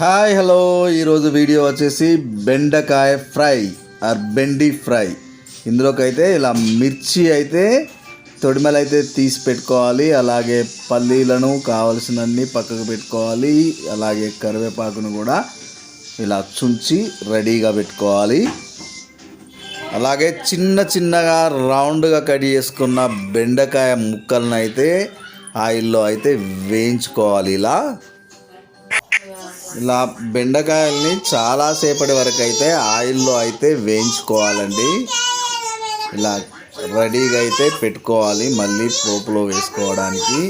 Hi hello. ఈరోజు video వచ్చేసి బెండకాయ ఫ్రై ఆర్ బెండి ఫ్రై. ఇందులోకైతే ఇలా మిర్చి అయితే తొడిమలు అయితే తీసి పెట్టుకోవాలి. అలాగే పల్లీలను కావలసినన్ని పక్కకు పెట్టుకోవాలి. అలాగే కరివేపాకును కూడా ఇలా చుంచి రెడీగా పెట్టుకోవాలి. అలాగే చిన్న చిన్నగా రౌండ్గా కట్ చేసుకున్న బెండకాయ ముక్కలను అయితే ఆయిల్లో అయితే వేయించుకోవాలి ఇలా. ఇలా బెండకాయల్ని చాలాసేపటి వరకు అయితే ఆయిల్లో అయితే వేయించుకోవాలండి. ఇలా రెడీగా అయితే పెట్టుకోవాలి మళ్ళీ పోపులో వేసుకోవడానికి.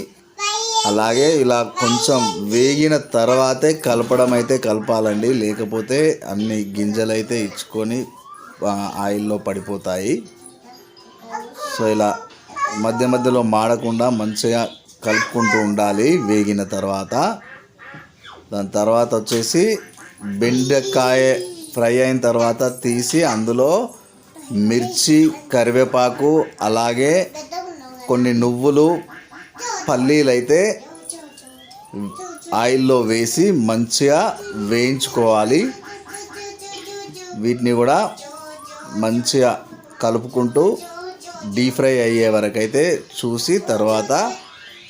అలాగే ఇలా కొంచెం వేగిన తర్వాతే కలపడం అయితే కలపాలండి. లేకపోతే అన్ని గింజలు అయితే ఇచ్చుకొని ఆయిల్లో పడిపోతాయి. సో ఇలా మధ్య మధ్యలో మాడకుండా మంచిగా కలుపుకుంటూ ఉండాలి వేగిన తర్వాత. దాని తర్వాత వచ్చేసి బెండకాయ ఫ్రై అయిన తర్వాత తీసి అందులో మిర్చి కరివేపాకు అలాగే కొన్ని నువ్వులు పల్లీలు అయితే ఆయిల్లో వేసి మంచిగా వేయించుకోవాలి. వీటిని కూడా మంచిగా కలుపుకుంటూ డీప్ ఫ్రై అయ్యే వరకు అయితే చూసి తర్వాత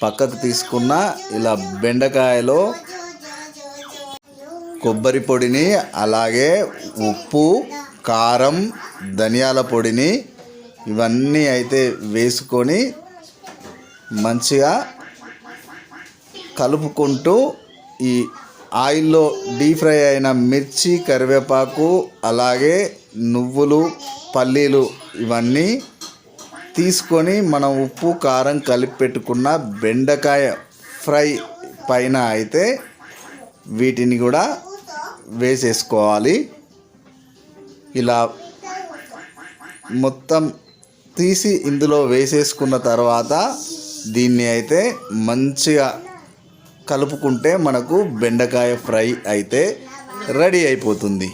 పక్కకు తీసుకున్న ఇలా బెండకాయలో కొబ్బరి పొడిని అలాగే ఉప్పు కారం ధనియాల పొడిని ఇవన్నీ అయితే వేసుకొని మంచిగా కలుపుకుంటూ ఈ ఆయిల్లో డీప్ ఫ్రై అయిన మిర్చి కరివేపాకు అలాగే నువ్వులు పల్లీలు ఇవన్నీ తీసుకొని మనం ఉప్పు కారం కలిపి పెట్టుకున్న బెండకాయ ఫ్రై పైన అయితే వీటిని కూడా వేసేసుకోవాలి. ఇలా మొత్తం తీసి ఇందులో వేసేసుకున్న తర్వాత దీన్ని అయితే మంచిగా కలుపుకుంటే మనకు బెండకాయ ఫ్రై అయితే రెడీ అయిపోతుంది.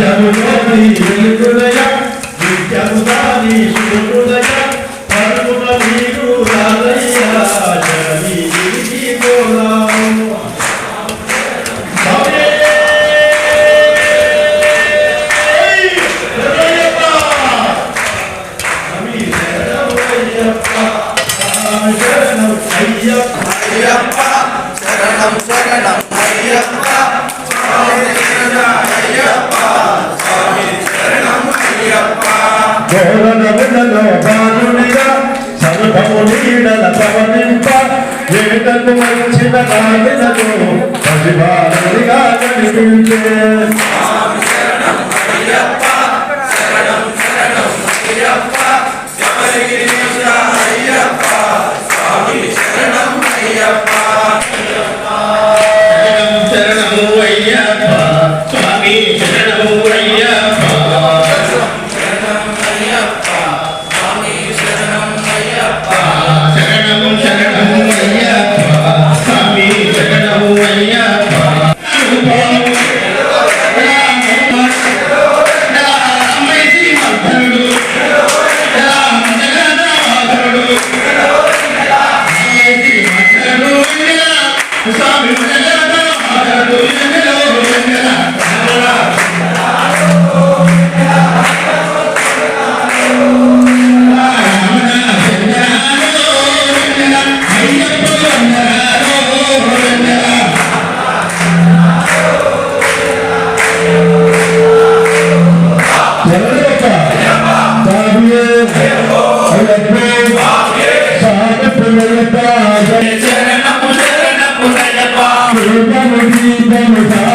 సత్యము జ్యోతి వెలుగుదయ నిత్యము దాని సూర్యుదయ పరమున నీరు రాదయ్య శరణి గిరికి గోరాము శరణం అయ్యప్ప గోరనవులలో బాలునిగా సర్వము నీడల పవనింప ఏటకు వచ్చిన రాజులను Amen.